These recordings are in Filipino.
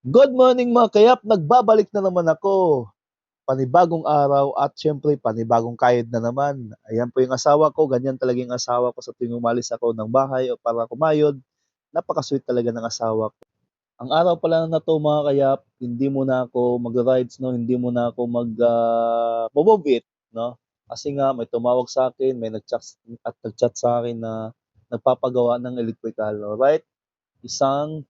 Good morning mga kayap, nagbabalik na naman ako. Panibagong araw at siyempre panibagong kayod na naman. Ayan po yung asawa ko, ganyan talaga yung asawa ko sa tuwing umalis ako ng bahay o para kumayod. Napaka-sweet talaga ng asawa ko. Ang araw pala na to mga kayap, hindi muna ako mag-rides, no? hindi muna ako mag uh, bobobit, no? Kasi nga may tumawag sa akin, may nag-chat at nag-chat sa akin na nagpapagawa ng electrical, alright? Isang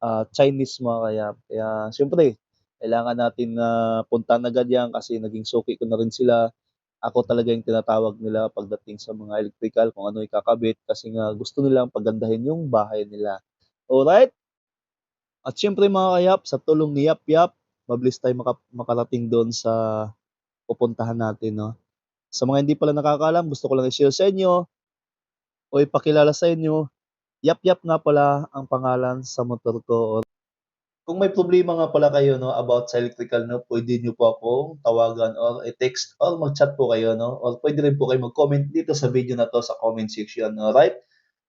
uh, Chinese mga kaya. Kaya siyempre, kailangan natin na puntahan agad yan kasi naging suki ko na rin sila. Ako talaga yung tinatawag nila pagdating sa mga electrical kung ano ikakabit kasi nga gusto nilang pagandahin yung bahay nila. Alright? At siyempre mga kayap, sa tulong ni Yap Yap, mabilis tayo maka- makarating doon sa pupuntahan natin. No? Sa mga hindi pala nakakaalam, gusto ko lang i-share sa inyo o ipakilala sa inyo Yap Yap nga pala ang pangalan sa motor ko. Kung may problema nga pala kayo no about sa electrical no, pwede niyo po akong tawagan or i-text or mag-chat po kayo no or pwede rin po kayo mag-comment dito sa video na to sa comment section, alright?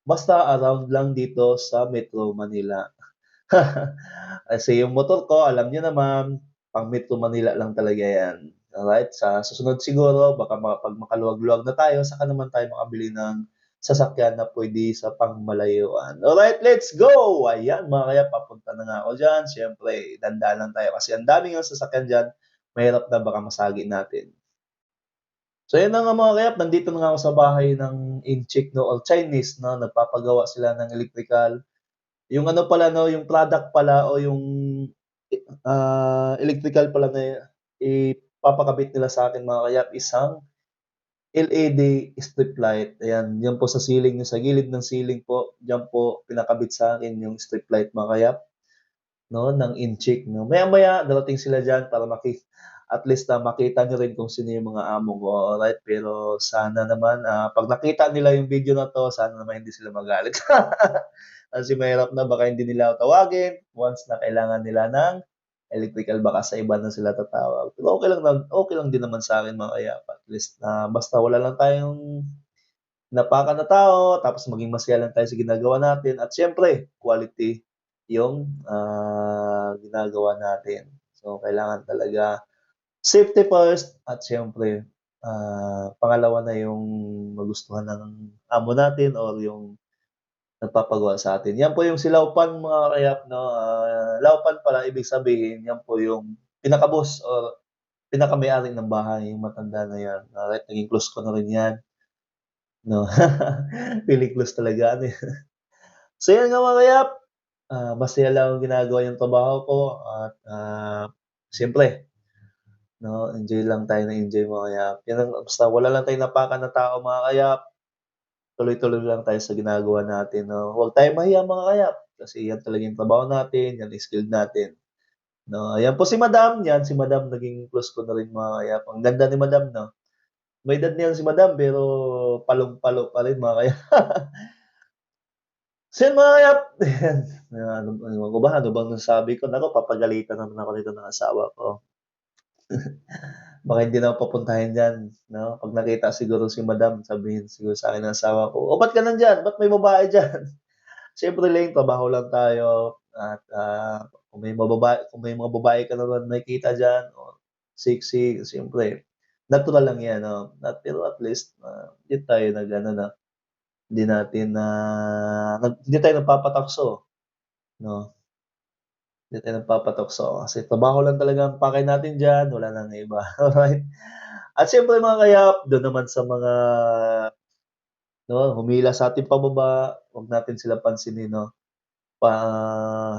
Basta around lang dito sa Metro Manila. Kasi yung motor ko, alam niyo naman, pang Metro Manila lang talaga yan. Alright? Sa susunod siguro, baka pag makaluwag-luwag na tayo, saka naman tayo makabili ng sasakyan na pwede sa pangmalayuan. Alright, let's go! Ayan, mga kaya, papunta na nga ako dyan. Siyempre, dandaan lang tayo kasi ang daming ang sasakyan dyan. Mahirap na baka masagi natin. So, yun na nga mga kayap, nandito na nga ako sa bahay ng Inchik, no, or Chinese, no, nagpapagawa sila ng electrical. Yung ano pala, no, yung product pala, o yung uh, electrical pala na ipapakabit nila sa akin mga kayap, isang LED strip light. Ayan, yan po sa ceiling, yung sa gilid ng ceiling po, diyan po pinakabit sa akin yung strip light mga kayap, no, ng Inchik, no. Maya-maya darating sila diyan para maki at least na uh, makita niyo rin kung sino yung mga amo ko, alright? Pero sana naman, uh, pag nakita nila yung video na to, sana naman hindi sila magalit. Kasi mahirap na, baka hindi nila tawagin once na kailangan nila ng electrical baka sa iba na sila tatawag. Pero okay lang okay lang din naman sa akin mga kaya at least na basta wala lang tayong napaka na tao, tapos maging masaya lang tayo sa ginagawa natin at siyempre quality yung uh, ginagawa natin. So kailangan talaga safety first at siyempre uh, pangalawa na yung magustuhan ng amo natin or yung nagpapagawa sa atin. Yan po yung silaupan mga kayap, no? Uh, laupan pala, ibig sabihin, yan po yung pinakabos or pinakamayari ng bahay, yung matanda na yan. Alright, naging close ko na rin yan. No? Feeling close talaga. Ano so yan nga mga kayap, uh, masaya lang ang ginagawa yung trabaho ko at uh, siyempre, no, enjoy lang tayo na enjoy mga kayap. Yan ang, basta wala lang tayong napakan na tao mga kayap, tuloy-tuloy lang tayo sa ginagawa natin, no? Huwag tayong mahiya mga kayap, kasi yan talaga yung trabaho natin, yan ang skill natin. No, ayan po si Madam, yan si Madam naging close ko na rin mga kayap. Ang ganda ni Madam, no? May edad niya si Madam, pero palong-palo pa rin mga kayap. yan mga kayap, ano, ano ko ba, ano bang nasabi ko? Nako, papagalitan naman ako nito ng asawa ko. Baka hindi na papuntahin diyan, 'no? 'Pag nakita siguro si madam, sabihin siguro sa akin ng asawa ko, "Oh, ba't ka nandiyan? Ba't may babae diyan?" Siyempre lang, trabaho lang tayo at, ah, kung may mga babae kung may mga babae ka naman nakikita diyan o sexy, siyempre natural lang 'yan, 'no? At pero at least, ah, hindi tayo nag-ano na, hindi natin na nag hindi tayo nagpapatakso, 'no? Hindi tayo nagpapatokso kasi trabaho lang talaga ang pakay natin diyan, wala nang iba, alright? At siyempre mga kayap, doon naman sa mga no, humila sa ating pababa, huwag natin sila pansinin, no? Pa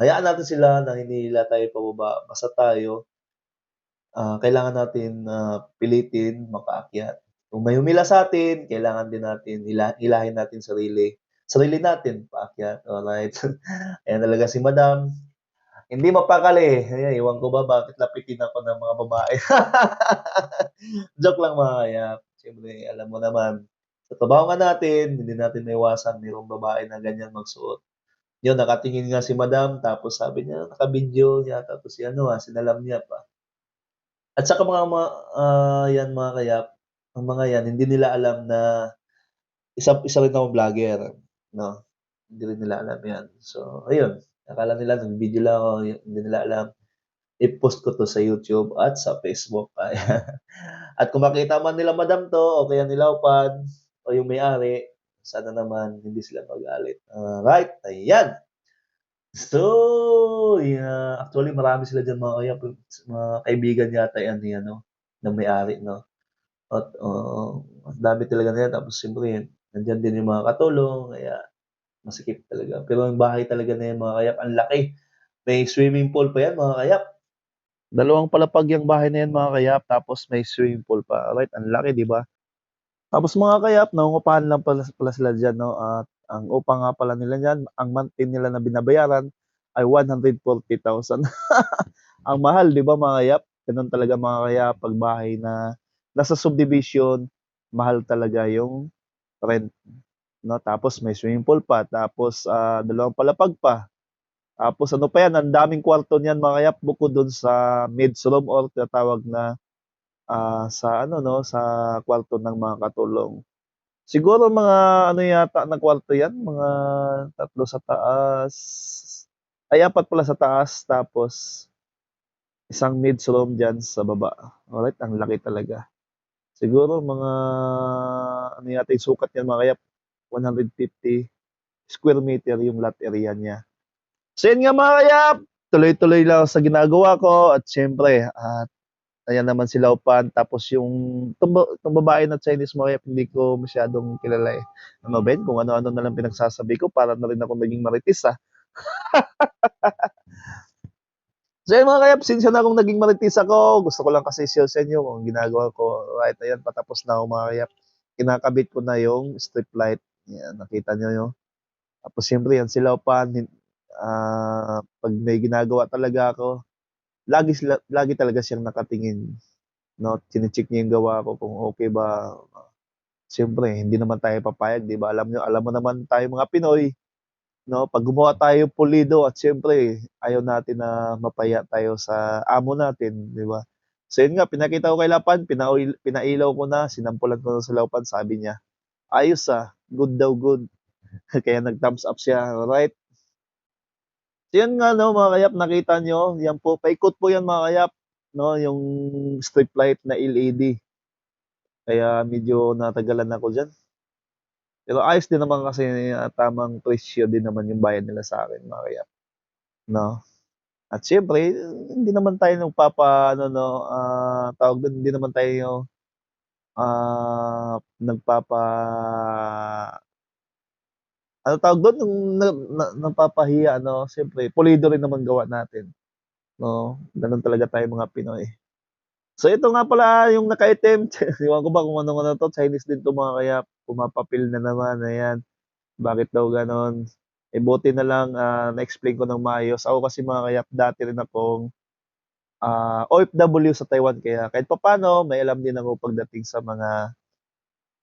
hayaan natin sila na hinihila tayo pababa, basta tayo, ah, kailangan natin na pilitin makaakyat. Kung may humila sa atin, kailangan din natin hila hilahin natin sarili sarili natin paakyat, alright? Ayan talaga si madam, hindi mapakali. Ayan, iwan ko ba bakit lapitin ako ng mga babae. Joke lang mga kayap. Siyempre, alam mo naman, sa nga natin, hindi natin maiwasan mayroong babae na ganyan magsuot. Yun, nakatingin nga si madam, tapos sabi niya, naka-video niya, tapos si ano, ah, sinalam niya pa. At saka mga, mga uh, yan mga kayap, ang mga yan, hindi nila alam na isa, isa rin akong vlogger. No? Hindi rin nila alam yan. So, ayun. Akala nila nag-video lang ako, hindi nila alam, i-post ko 'to sa YouTube at sa Facebook. At kung makita man nila madam 'to o kaya nila Opad o yung may-ari, sana naman hindi sila magalit. Alright, ayan. So, yeah, actually marami sila diyan mga kayap, mga kaibigan yata yan ni ano, ng may-ari 'no. At, ang dami talaga nila tapos siyempre nandiyan din yung mga katulong kaya masikip talaga. Pero ang bahay talaga na yan mga kayap ang laki, may swimming pool pa yan mga kayap. Dalawang palapag yang bahay na yan mga kayap tapos may swimming pool pa, alright, ang laki 'di ba? Tapos mga kayap nangungupahan lang pala pala sila diyan 'no at ang upa nga pala nila niyan, ang monthly nila na binabayaran ay 140,000. Ang mahal 'di ba mga kayap? Gano'n talaga mga kayap 'pag bahay na nasa subdivision, mahal talaga yung rent 'no. Tapos may swimming pool pa, tapos, ah, dalawang palapag pa. Tapos ano pa yan, ang daming kwarto niyan mga kayap bukod dun sa maids room or tinatawag na, ah, sa ano 'no, sa kwarto ng mga katulong. Siguro mga ano yata na kwarto yan, mga 3 sa taas, ay 4 pala sa taas tapos isang maids room diyan sa baba. Alright, ang laki talaga. Siguro mga ano yata yung sukat niyan mga kayap, 150 square meter yung lot area niya. So yun nga mga kayap, tuloy-tuloy lang sa ginagawa ko at siyempre at ayan naman si Laupan tapos yung 'tong ba 'tong babae na Chinese mga kayap hindi ko masyadong kilala, eh. Ano yun, kung ano-ano na lang pinagsasabi ko para na rin akong naging marites, ah. So yun mga kayap, pasensya na kung naging marites ako, gusto ko lang kasi i-share sa inyo kung ginagawa ko. Alright, ayan patapos na ako mga kayap. Kinakabit ko na yung strip light, yan nakita niyo 'no. Tapos siyempre yan si Laupan hin ah, 'pag may ginagawa talaga ako, lagi sila lagi talaga siyang nakatingin 'no, chine-check niya yung gawa ko kung okey ba. Siyempre hindi naman tayo papayag 'di ba, alam niyo alam mo naman tayong mga Pinoy 'no, 'pag gumawa tayo pulido at siyempre ayaw natin na mapahiya tayo sa amo natin 'di ba. So yun nga, pinakita ko kay Laupan, pinaoil pinailaw ko na, sinampulan ko na si Laupan, sabi niya, "Ayos, ah, good daw good." Kaya nag-thumbs up siya, alright. So yun nga 'no mga kayap, nakita niyo, yan po, paikot po yan mga kayap 'no, yung strip light na LED. Kaya medyo natagalan ako diyan. Pero ayos din naman kasi ah, tamang presyo din naman yung bayad nila sa'kin mga kayap, 'no. At siyempre hindi naman tayo nagpapa-ano 'no, ah, tawag dun, hindi naman tayo, ah, nagpapa anong tawag dun, yung na na napapahiya 'no, siyempre pulido rin naman gawa natin 'no, gano'n talaga tayong mga Pinoy. So ito nga pala yung naka-itim, ewan ko ba kung anong ano 'to, Chinese din 'to mga kayap, pumapapil na naman, ayan. Bakit daw gano'n? Eh, buti na lang, ah, na-explain ko ng maayos. Ako kasi mga kayap dati rin akong, ah, OFW sa Taiwan kaya kahit papaano may alam din ako pagdating sa mga,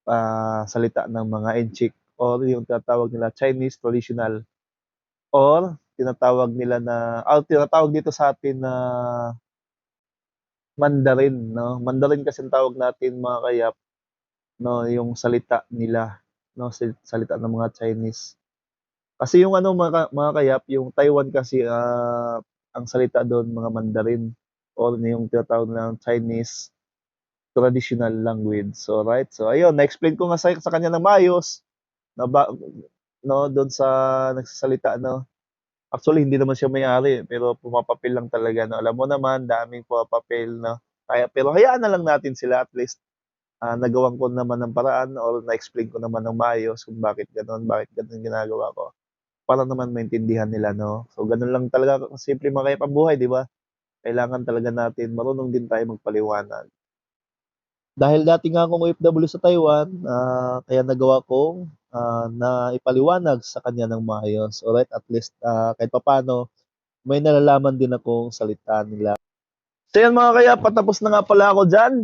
ah, salita ng mga Inchik or yung tinatawag nila Chinese traditional or tinatawag nila na ah, tinatawag dito sa atin na Mandarin 'no. Mandarin kasi ang tawag natin mga kayap 'no, yung salita nila 'no, sa salita ng mga Chinese. Kasi yung ano mga mga kayap, yung Taiwan kasi, ah, ang salita dun mga Mandarin or yung tinatawag nilang Chinese traditional language. So, alright, so ayun na-explain ko nga sa sa kanya ng maayos na ba 'no, dun sa nagsasalita 'no. Actually hindi naman siya may-ari, pero pumapapil lang talaga 'no. Alam mo naman daming pumapapil 'no, kaya pero hayaan na lang natin sila at least, ah, nagawan ko naman ng paraan or na-explain ko naman ng maayos kung bakit gano'n, bakit gano'n ginagawa ko. Para naman maintindihan nila 'no. So gano'n lang talaga kasimple mga kayap ang buhay 'di ba? Kailangan talaga natin marunong din tayo magpaliwanag. Dahil dati nga akong OFW sa Taiwan, ah, kaya nagawa ah, naipaliwanag sa kanya ng maayos, alright, at least, ah, kahit papaano may nalalaman din akong salita nila. So yan mga kayap, patapos na nga pala ako diyan.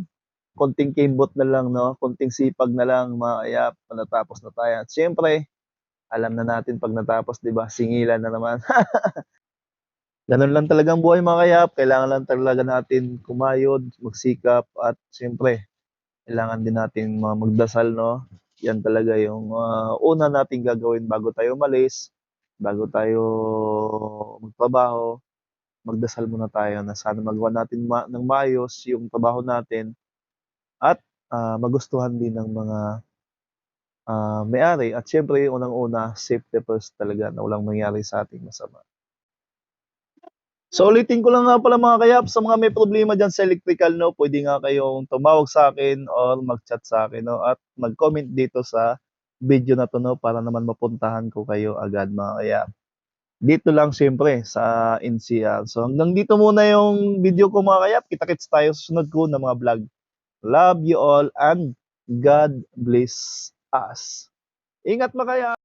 Konting kimbot na lang 'no, konting sipag na lang mga kayap, natapos na tayo. At siyempre, alam na natin 'pag natapos 'di ba, singilan na naman. Gano'n lang talaga ang buhay mga kayap, kailangan lang talaga natin kumayod, magsikap at siyempre kailangan din natin magdasal 'no. Yan talaga yung, ah, una nating gagawin bago tayo umalis, bago tayo magtrabaho, magdasal muna tayo na sana magawa natin ma ng maayos yung trabaho natin at, ah, magustuhan din ng mga, ah, may-ari at siyempre unang-una safety first talaga na walang mangyari sa ating masama. So, ulitin ko lang nga pala mga kayap, sa mga may problema diyan sa electrical 'no, puwede nga kayong tumawag sa'kin or mag-chat sa'kin 'no, at mag-comment dito sa video na 'to 'no, para naman mapuntahan ko kayo agad mga kayap. Dito lang siyempre sa NCR. So, hanggang dito muna yung video ko mga kayap, kita-kits tayo sa susunod ko na mga vlog. Love you all and God bless us. Ingat mga kayap.